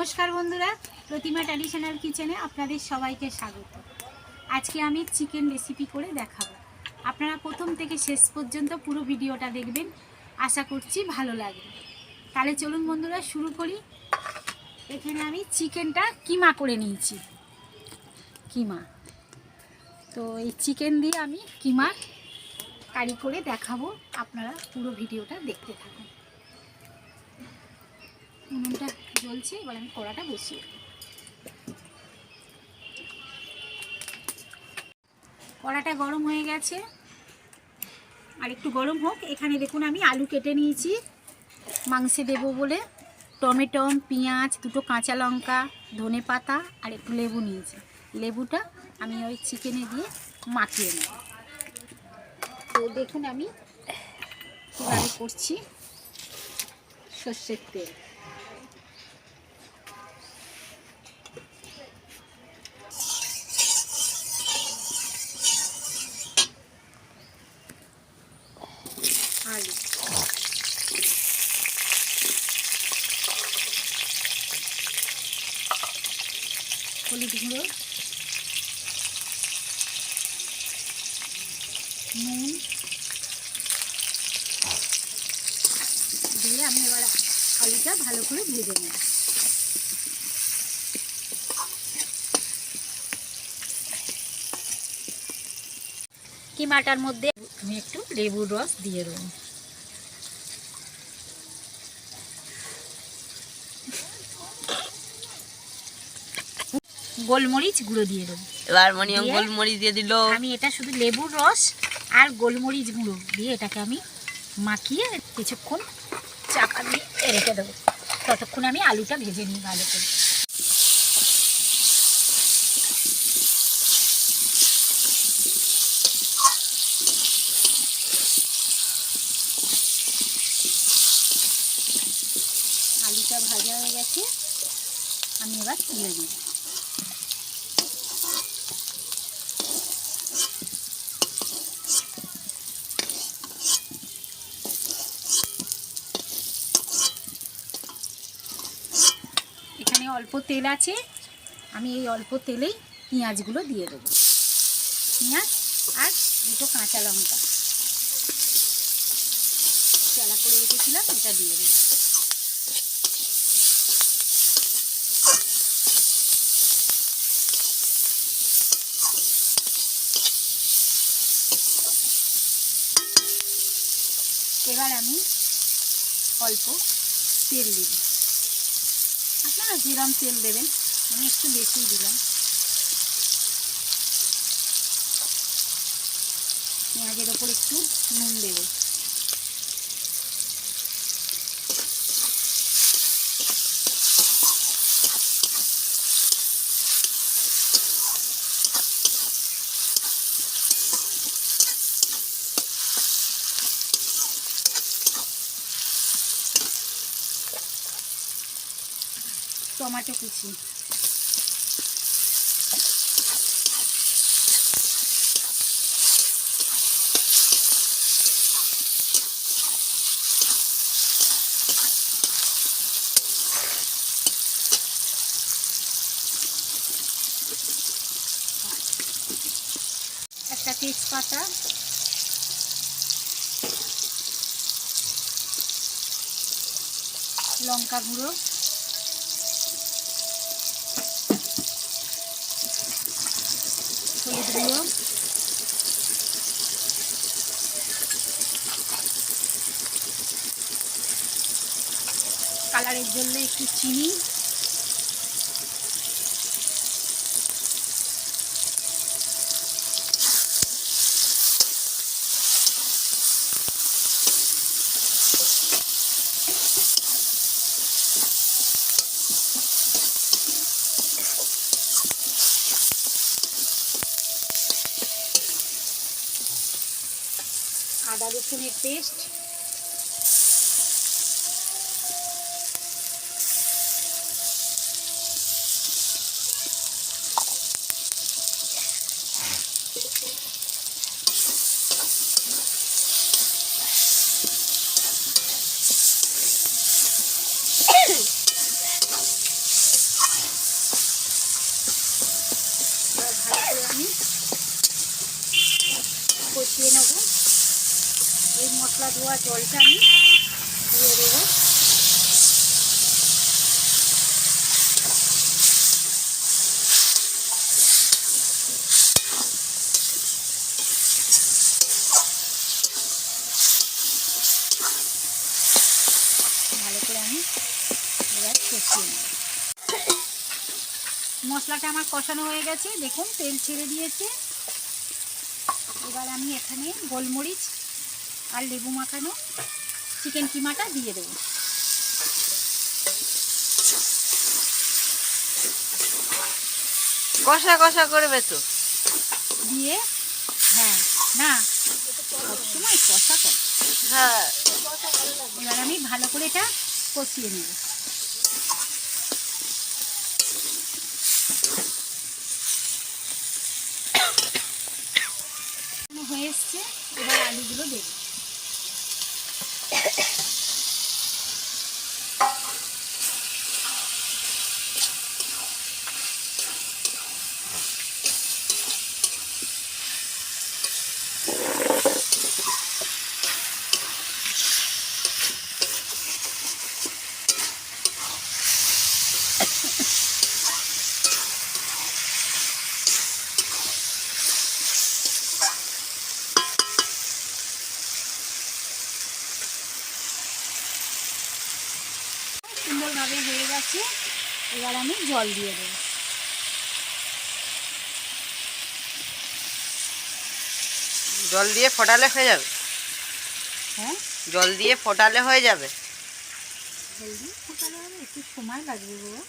নমস্কার বন্ধুরা, প্রতিমা ট্র্যাডিশনাল কিচেনে আপনাদের সবাইকে স্বাগত। আজকে আমি চিকেন রেসিপি করে দেখাবো। আপনারা প্রথম থেকে শেষ পর্যন্ত পুরো ভিডিওটা দেখবেন, আশা করছি ভালো লাগবে। তাহলে চলুন বন্ধুরা, শুরু করি। এখানে আমি চিকেনটা কিমা করে নিয়েছি। কিমা। তো এই চিকেন দিয়ে আমি কিমা কারি করে দেখাবো। আপনারা পুরো ভিডিওটা দেখতে থাকুন। উনুনটা জ্বলছে, এবার আমি কড়াটা বসিয়ে কড়াটা গরম হয়ে গেছে। আর একটু গরম হোক, এখানে দেখুন আমি আলু কেটে নিয়েছি। মাংসে দেবো বলে টমেটো, পেঁয়াজ, দুটো কাঁচা লঙ্কা, ধনে পাতা আর একটু লেবু নিয়েছি। লেবুটা আমি ওই চিকেনে দিয়ে মাখিয়ে নেব। তো দেখুন আমি কীভাবে করছি সর্ষের তেল আলু হলুদ গুঁড়ো নুন দিয়ে আমি এবার আলুটা ভালো করে ভেজে নেব। কিমাটার মধ্যে আমি একটু লেবুর রস দিয়ে দেবো। গোলমরিচ গুঁড়ো দিয়ে দেবো। এবার মনিয়ম? গোলমরিচ দিয়ে দিল। আমি এটা শুধু লেবুর রস আর গোলমরিচ গুঁড়ো দিয়ে এটাকে আমি মাখিয়ে কিছুক্ষণ চাপা দিয়ে রেখে দেবো। ততক্ষণ আমি আলুটা ভেজে নিই ভালো করে। আলুটা ভাজা হয়ে গেছে আমি এবার তুলে দিই এখানে অল্প তেল আছে, আমি এই অল্প তেলেই পেঁয়াজগুলো দিয়ে দেবো। পেঁয়াজ আর দুটো কাঁচা লঙ্কা। চালা করে রেখেছিলাম, এটা দিয়ে দেবো। এবার আমি অল্প তেল দিই জিরাম তেল দেবেন। আমি একটু বেশি দিলাম। পেঁয়াজের ওপর একটু নুন দেব। টমেটো কুচি। একটা তেজপাতা। লঙ্কা গুঁড়ো হলুদ গুঁড়ো কালারের জন্য একটু চিনি। আদা রসুনের পেস্ট। কষিয়ে নেব। এই মশলা ধোয়া জলটা আমি দিয়ে দেবো। মশলাটা আমার কষানো হয়ে গেছে। দেখুন তেল ছেড়ে দিয়েছে। এবার আমি এখানে গোলমরিচ আর লেবু মাখানো চিকেন কিমাটা দিয়ে দেবো। কষা কষা করবে তো দিয়ে হ্যাঁ না সবসময় কষা কর। হ্যাঁ। এবার আমি ভালো করে এটা কষিয়ে নেব। হয়ে এসছে এবার আলুগুলো দেব। গেছে এবার আমি জল দিয়ে দেবো। জল দিয়ে ফোটালে হয়ে যাবে? হ্যাঁ? জল দিয়ে ফোটালে হয়ে যাবে? জলদি ফোটালে হবে একটু সময় লাগবে বাবা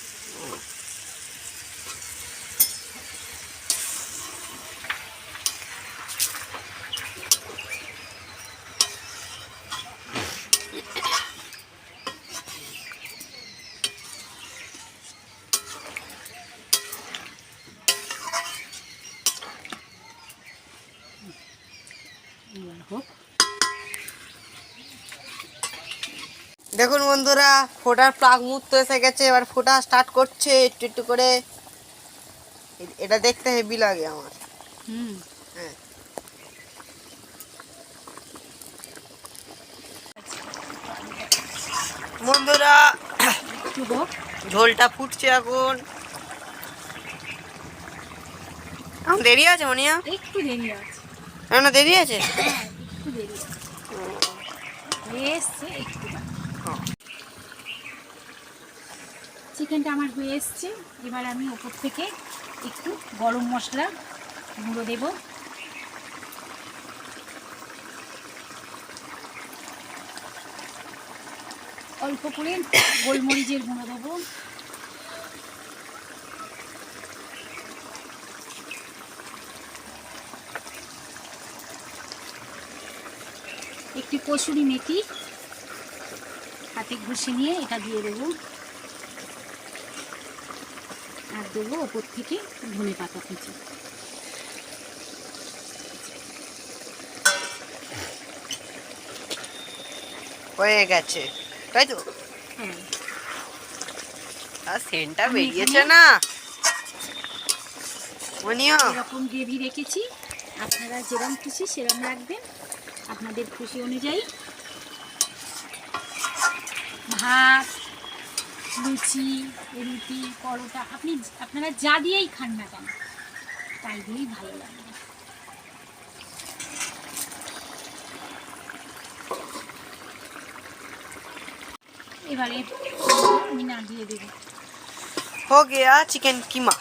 এবার হোক দেখুন বন্ধুরা ফোটার প্লাগ মুহূর্ত এসে গেছে এবার ফোটা স্টার্ট করছে একটু একটু করে। এটা দেখতে হেভি লাগে আমার। হুম। হ্যাঁ। বন্ধুরা ঝোলটা ফুটছে এখন। এখন দেরি আছে মনিয়া? একটু দেরি আছে। না দেরি আছে? হ্যাঁ। একটু দেরি হয়ে। এসছে একটু চিকেনটা আমার হয়ে। এসছে। এবার আমি ওপর থেকে একটু গরম মশলা গুঁড়ো দেব। অল্প করে গোলমরিচের গুঁড়ো দেবো। একটি কসুরি মেথি। হাতে ঘষে নিয়ে এটা দিয়ে দেবো। আর দেবো ওপর থেকে ধনে পাতা কুচি। হয়ে গেছে তাই তো? হ্যাঁ। আর সেন্টটা বেরিয়েছে না। এরকম গ্রেভি রেখেছি। আপনারা যেরকম খুশি সেরকম রাখবেন। আপনাদের খুশি অনুযায়ী ভাত লুচি রুটি পরোটা আপনি আপনারা যা দিয়েই খান না কেন তাই দিয়েই ভালো লাগবে এবারে আমি না দিয়ে দেবো हो गया चिकन कीमा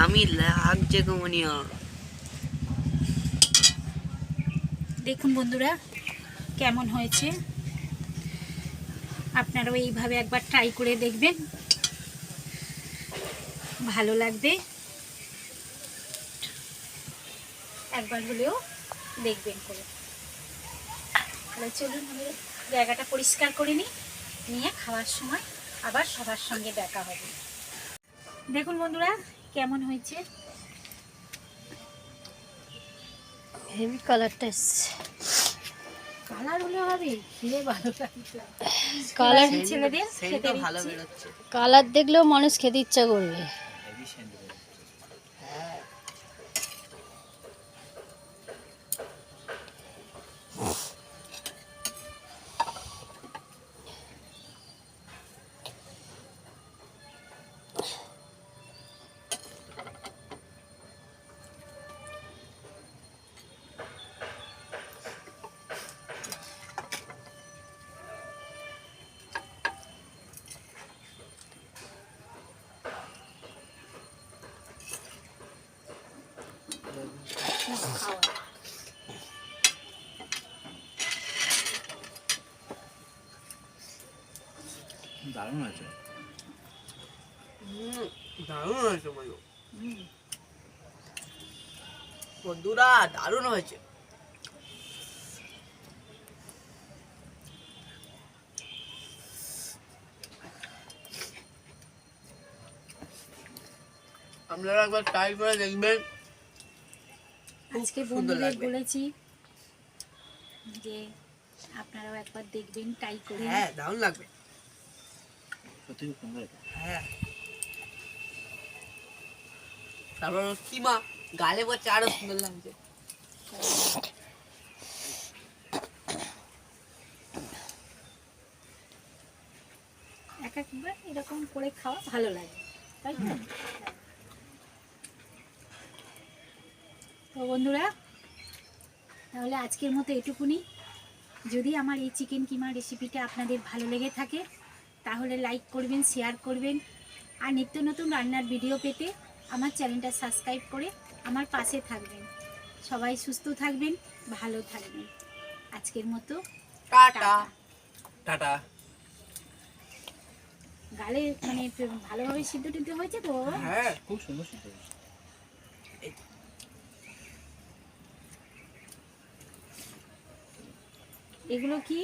ইয়ামি লাগছে গো দেখুন বন্ধুরা, কেমন হয়েছে? আপনারাও এইভাবে একবার ট্রাই করে দেখবেন। ভালো লাগবে। একবার হলেও দেখবেন করে। তাহলে চলুন, আমি জায়গাটা পরিষ্কার করে নিই। নিয়ে খাওয়ার সময় আবার সবার সঙ্গে দেখা হবে। দেখুন বন্ধুরা কেমন হয়েছে? হেভি কালারটা এসছে কালার হলে হবে খেয়ে ভালো লাগছে কালার ছেলেদের খেতে ভালো। বেরোচ্ছে। কালার দেখলেও মানুষ খেতে ইচ্ছা করবে। দারুণ আছে দারুণ হয়েছে বলো। বন্ধুরা দারুণ হয়েছে। আপনারা একবার ট্রাই করে দেখবেন। আজকে বন্ধুদের বলেছি যে আপনারাও একবার দেখবেন ট্রাই করে। হ্যাঁ দারুণ লাগবে। সত্যি সুন্দর হ্যাঁ। তারপর কিমা গালে পড়ছে আরও সুন্দর লাগছে। এক একবার এরকম করে খাওয়া ভালো লাগে তাই তো বন্ধুরা তাহলে আজকের মতো এটুকুনি। যদি আমার এই চিকেন কিমা রেসিপিটা আপনাদের ভালো লেগে থাকে তাহলে লাইক করবেন শেয়ার করবেন আর নিত্য নতুন রান্নার ভিডিও পেতে আমার চ্যানেলটা সাবস্ক্রাইব করে আমার পাশে থাকবেন। সবাই সুস্থ থাকবেন ভালো থাকবেন। আজকের মতো টাটা। টাটা। গালে মানে ভালোভাবে সিদ্ধ টিদ্ধ হয়েছে তো? বাবা? হ্যাঁ খুব সুন্দর সিদ্ধ এগুলো কি?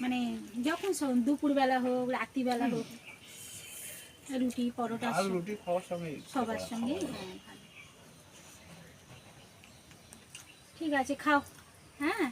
মানে যখন দুপুরবেলা হোক রাত্রিবেলা হোক রুটি পরোটা রুটি খাওয়ার সঙ্গে সবার সঙ্গে হ্যাঁ, ঠিক আছে খাও। হ্যাঁ?